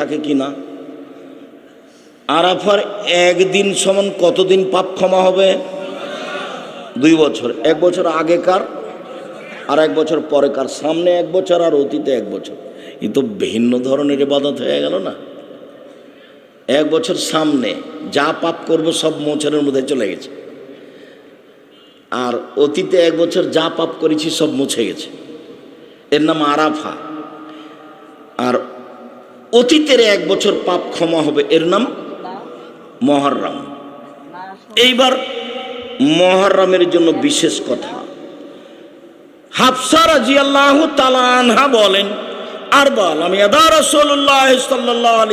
থাকে কি না? আরাফার একদিন সমান কতদিন পাপ ক্ষমা হবে? দুই বছর। এক বছর আগেকার আর এক বছর পরেকার। সামনে এক বছর আর অতীতে এক বছর। এ তো ভিন্ন ধরনের ইবাদত হয়ে গেল না? এক বছর সামনে যা পাপ করব সব মোচনের মধ্যে চলে গেছে। আর অতীতে এক বছর যা পাপ করেছি সব মুছে গেছে। এর নাম আরাফা। আর অতীতের এক বছর পাপ ক্ষমা হবে। এর নাম মহরম। এইবার মহরমের জন্য বিশেষ কথা। হাফসা রাজি আল্লাহ বলেন, আর বল, আমি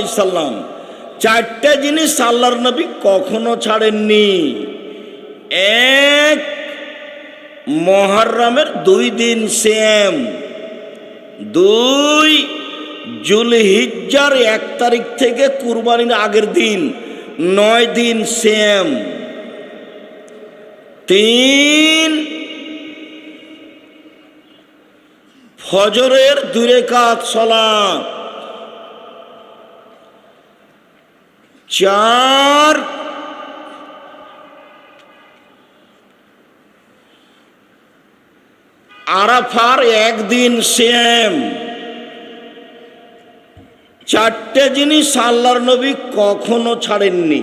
সাল্লাম, চারটে জিনিস আল্লাহর নবী কখনো ছাড়েননি। এক, মহরমের দুই দিন সেম দুই জুলহিজ্জার এক তারিখ থেকে কুরবানির আগের দিন, নয় দিন সেম তিন ফজরের দূরে কাত সলাপ চার আরাফার একদিন সেম চারটে জিনিস আল্লাহর নবী কখনো ছাড়েননি।